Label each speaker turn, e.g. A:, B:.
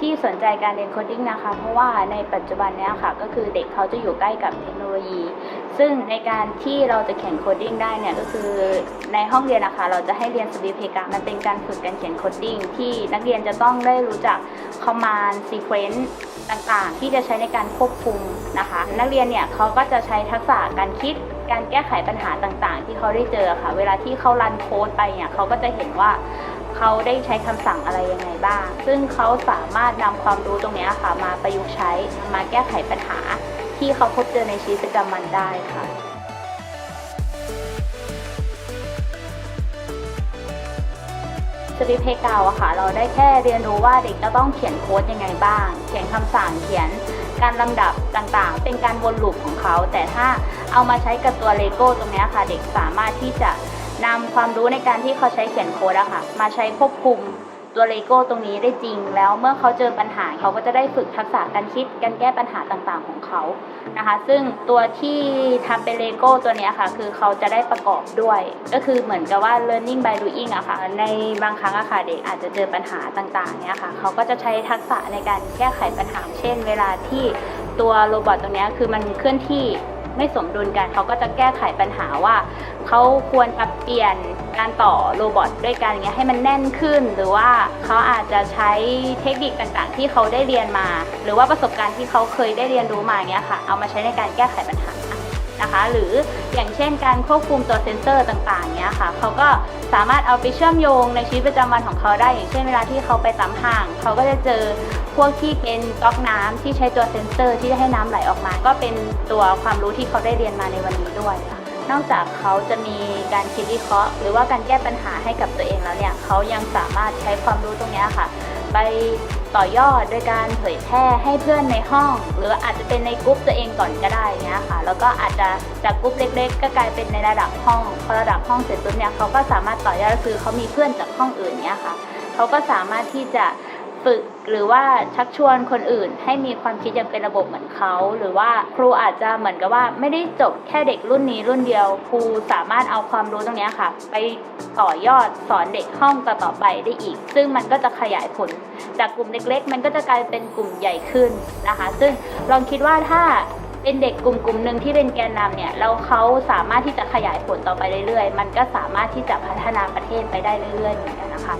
A: ที่สนใจการเรียนโคดดิ้งนะคะ เพราะว่าในปัจจุบันเนี้ยค่ะ ก็คือเด็กเขาจะอยู่ใกล้กับเทคโนโลยี ซึ่งในการที่เราจะเขียนโคดดิ้งได้เนี่ยก็คือในห้องเรียนนะคะ เราจะให้เรียนสวิฟเพกามันเป็นการฝึกการเขียนโคดดิ้งที่นักเรียนจะต้องได้รู้จัก command sequence ต่างๆ ที่จะใช้ในการควบคุมนะคะ นักเรียนเนี่ยเขาก็จะใช้ทักษะการคิดการแก้ไขปัญหาต่างๆ ที่เขาได้เจอค่ะ เวลาที่เขารันโค้ดไปเนี่ยเขาก็จะเห็นว่าเขาได้ใช้คำสั่งอะไรยังไงบ้าง ซึ่งเขาสามารถนำความรู้ตรงนี้ค่ะ มาประยุกต์ใช้มาแก้ไขปัญหา ที่เขาพบเจอในชีวิตประจำวันได้ค่ะสติเพกาวอะค่ะ เราได้แค่เรียนรู้ว่าเด็กจะต้องเขียนโค้ดยังไงบ้าง เขียนคำสั่งเขียนการลำดับต่างๆ เป็นการวนลูปของเขา แต่ถ้าเอามาใช้กับตัวเลโก้ตรงนี้ค่ะ เด็กสามารถที่จะ นำความรู้ในการที่เขาใช้เขียนโค้ดอะค่ะ มาใช้ควบคุมตัวเลโก้ตรงนี้ได้จริง แล้วเมื่อเขาเจอปัญหาเขาก็จะได้ฝึกทักษะการคิดการแก้ปัญหาต่างๆของเขานะคะ ซึ่งตัวที่ทำเป็นเลโก้ตัวนี้ค่ะ คือเขาจะได้ประกอบด้วย ก็คือเหมือนกับว่า learning by doing อะค่ะ ในบางครั้งอะค่ะเด็กอาจจะเจอปัญหาต่างๆเนี่ยค่ะ เขาก็จะใช้ทักษะในการแก้ไขปัญหา เช่น เวลาที่ตัวโรบอทตัวนี้คือมันเคลื่อนที่ ไม่สมดุลกันเขาก็จะแก้ไขปัญหาว่าเขาควรปรับเปลี่ยนการต่อโรบอทด้วยกันอย่างเงี้ยให้มันแน่นขึ้น หรือว่าเขาอาจจะใช้เทคนิคต่างๆ ที่เขาได้เรียนมา หรือว่าประสบการณ์ที่เขาเคยได้เรียนรู้มาเงี้ยค่ะ เอามาใช้ในการแก้ไขปัญหา นะคะ หรืออย่างเช่นการควบคุมตัวเซ็นเซอร์ต่างๆเนี้ยค่ะเขาก็สามารถเอาไปเชื่อมโยงในชีวิตประจำวันของเขาได้ อย่างเช่นเวลาที่เขาไปตามห้าง เขาก็จะเจอพวกที่เป็นก๊อกน้ำที่ใช้ตัวเซ็นเซอร์ที่จะให้น้ำไหลออกมา ก็เป็นตัวความรู้ที่เขาได้เรียนมาในวันนี้ด้วยค่ะ นอกจากเขาจะมีการคิดวิเคราะห์ หรือว่าการแก้ปัญหาให้กับตัวเองแล้วเนี่ยเขายังสามารถใช้ความรู้ตรงนี้ค่ะ ไปต่อยอดโดยการเผยแพร่ให้เพื่อนในห้อง หรืออาจจะเป็นในกลุ่มตัวเองก่อนก็ได้เงี้ยค่ะ แล้วก็อาจจะจากกลุ่มเล็ก ๆ ก็กลายเป็นในระดับห้องพอระดับห้องเสร็จปุ๊บเนี่ยเขาก็สามารถต่อยอดคือเขามีเพื่อนจากห้องอื่นเนี้ยค่ะเขาก็สามารถที่จะ ฝึกหรือว่าชักชวนคนอื่น ให้มีความคิดอย่างเป็นระบบเหมือนเขาหรือว่าครูอาจจะเหมือนกับว่าไม่ได้จบแค่เด็กรุ่นนี้รุ่นเดียว ครูสามารถเอาความรู้ตรงนี้ค่ะ ไปต่อยอดสอนเด็กห้องต่อๆไปได้อีก ซึ่งมันก็จะขยายผล จากกลุ่มเล็ก ๆ มันก็จะกลายเป็นกลุ่มใหญ่ขึ้นนะคะ ซึ่งลองคิดว่าถ้าเป็นเด็กกลุ่มกลุ่มหนึ่งที่เป็นแกนนำเนี่ยแล้วเขาสามารถที่จะขยายผลต่อไปเรื่อยๆ มันก็สามารถที่จะพัฒนาประเทศไปได้เรื่อยๆเหมือนกันนะคะ